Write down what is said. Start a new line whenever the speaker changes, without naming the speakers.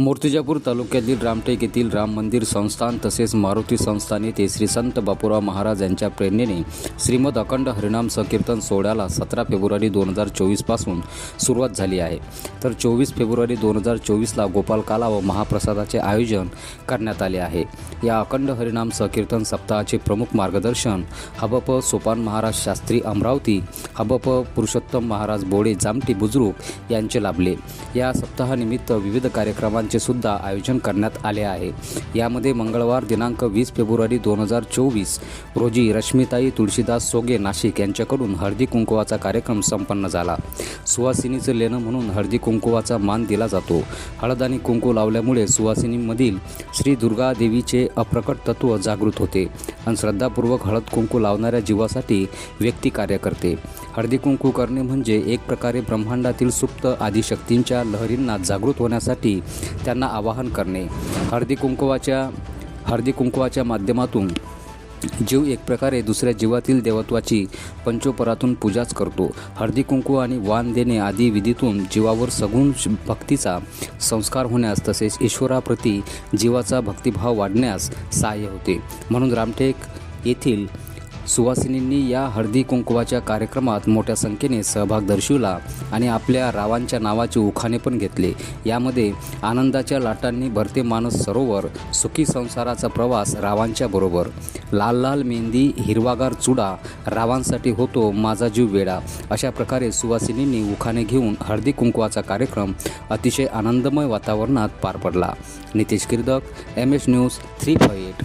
मूर्तिजापूर तालुक्यातील रामटेक येथील राम मंदिर संस्थान तसेच मारुती संस्थान येथे श्री संत बापूराव महाराज यांच्या प्रेरणेने श्रीमद अखंड हरिनाम संकीर्तन सोहळ्याला सतरा फेब्रुवारी दोन हजार चोवीसपासून सुरुवात झाली आहे. तर चोवीस फेब्रुवारी दोन हजार चोवीसला गोपालकाला व महाप्रसादाचे आयोजन करण्यात आले आहे. या अखंड हरिनाम संकीर्तन सप्ताहाचे प्रमुख मार्गदर्शन हबप सोपान महाराज शास्त्री अमरावती हबप पुरुषोत्तम महाराज बोडे जामटी बुजुर्ग यांचे लाभले. या सप्ताहानिमित्त विविध कार्यक्रमांचे सुद्धा आयोजन करण्यात आले आहे. यामध्ये मंगळवार दिनांक वीस फेब्रुवारी दोन हजार चोवीस रोजी रश्मिताई तुळशीदास सोगे नाशिक यांच्याकडून हळदी कुंकुवाचा कार्यक्रम संपन्न झाला. सुवासिनीचं लेणं म्हणून हळदी कुंकुवाचा मान दिला जातो. हळद आणि कुंकू लावल्यामुळे सुवासिनीमधील श्री दुर्गा देवीचे अप्रकट तत्व जागृत होते आणि श्रद्धापूर्वक हळद कुंकू लावणाऱ्या जीवासाठी व्यक्ती कार्य करते. हळदी कुंकू करणे म्हणजे एक प्रकारे ब्रह्मांडातील सुप्त आदिशक्तींच्या लहरींना जागृत होण्यासाठी त्यांना आवाहन करणे. हळदी कुंकवाच्या हळदी कुंकवाच्या माध्यमातून जीव एक प्रकारे दुसऱ्या जीवातील देवत्वाची पंचोपरातून पूजाच करतो. हळदी कुंकू आणि वाण देणे आदी विधीतून जीवावर सगुण भक्तीचा संस्कार होण्यास तसेच ईश्वराप्रती जीवाचा भक्तिभाव वाढण्यास सहाय्य होते. म्हणून रामटेक येथील सुवासिनींनी या हळदी कुंकुवाच्या कार्यक्रमात मोठ्या संख्येने सहभाग दर्शविला आणि आपल्या रावांच्या नावाचे उखाणे पण घेतले. यामध्ये आनंदाच्या लाटांनी भरते मानस सरोवर सुखी संसाराचा प्रवास रावांच्या बरोबर. लाल लाल मेहंदी हिरवागार चुडा रावांसाठी होतो माझा जीव वेडा. अशा प्रकारे सुवासिनींनी उखाणे घेऊन हळदी कुंकुवाचा कार्यक्रम अतिशय आनंदमय वातावरणात पार पडला. Nitesh Kirdak M S news three five eight.